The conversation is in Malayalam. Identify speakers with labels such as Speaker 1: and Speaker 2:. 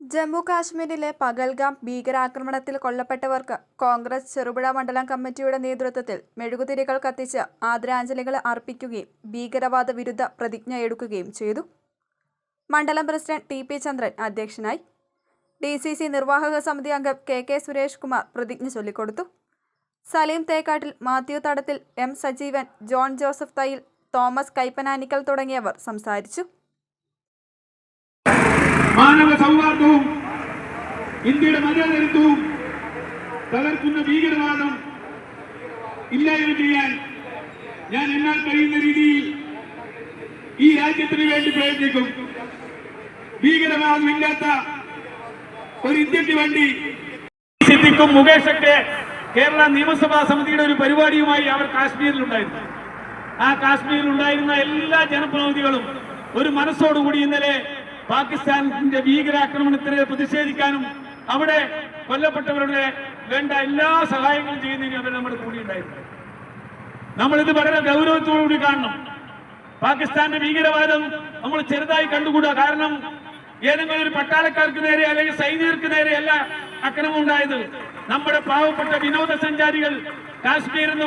Speaker 1: ജമ്മു കാശ്മീരിലെ പകൽഗാം ഭീകരാക്രമണത്തിൽ കൊല്ലപ്പെട്ടവർക്ക് കോൺഗ്രസ് ചെറുപുഴ മണ്ഡലം കമ്മിറ്റിയുടെ നേതൃത്വത്തിൽ മെഴുകുതിരികൾ കത്തിച്ച് ആദരാഞ്ജലികൾ അർപ്പിക്കുകയും ഭീകരവാദ വിരുദ്ധ പ്രതിജ്ഞ എടുക്കുകയും ചെയ്തു. മണ്ഡലം പ്രസിഡന്റ് ടി പി ചന്ദ്രൻ അധ്യക്ഷനായി. ഡി സി സി നിർവാഹക സമിതി അംഗം കെ കെ സുരേഷ് കുമാർ പ്രതിജ്ഞ ചൊല്ലിക്കൊടുത്തു. Saleem Thekkattil Mathew Thadathil M Sajeevan John Joseph Thayyil Thomas Kaippananickal തുടങ്ങിയവർ സംസാരിച്ചു.
Speaker 2: ഇന്ത്യയുടെ മര്യാദരത്വവും തകർക്കുന്ന ഭീകരവാദം ഇല്ലായ്മ ചെയ്യാൻ ഞാൻ എന്നാൽ കഴിയുന്ന രീതിയിൽ ഈ രാജ്യത്തിന് വേണ്ടി പ്രയത്നിക്കും. ഭീകരവാദമില്ലാത്ത ഒരു ഇന്ത്യയ്ക്ക് വേണ്ടി സിദ്ദിഖും മുകേഷൊക്കെ കേരള നിയമസഭാ സമിതിയുടെ ഒരു പരിപാടിയുമായി അവർ കാശ്മീരിലുണ്ടായിരുന്നു. ആ കാശ്മീരിൽ ഉണ്ടായിരുന്ന എല്ലാ ജനപ്രതിനിധികളും ഒരു മനസ്സോടുകൂടി ഇന്നലെ പാകിസ്ഥാനിന്റെ ഭീകരാക്രമണത്തിനെതിരെ പ്രതിഷേധിക്കാനും അവിടെ കൊല്ലപ്പെട്ടവരുടെ വേണ്ട എല്ലാ സഹായങ്ങളും ചെയ്യുന്നതിന് അവർ നമ്മുടെ കൂടി ഉണ്ടായിരുന്നു. നമ്മളിത് വളരെ ഗൗരവത്തോടുകൂടി കാണണം. പാകിസ്ഥാന്റെ ഭീകരവാദം നമ്മൾ ചെറുതായി കണ്ടുകൂടാ. കാരണം ഏതെങ്കിലും ഒരു പട്ടാളക്കാർക്ക് നേരെ അല്ലെങ്കിൽ സൈനികർക്ക് നേരെ അല്ല അക്രമം ഉണ്ടായത്. നമ്മുടെ പാവപ്പെട്ട വിനോദസഞ്ചാരികൾ കാശ്മീരിൽ നിന്ന്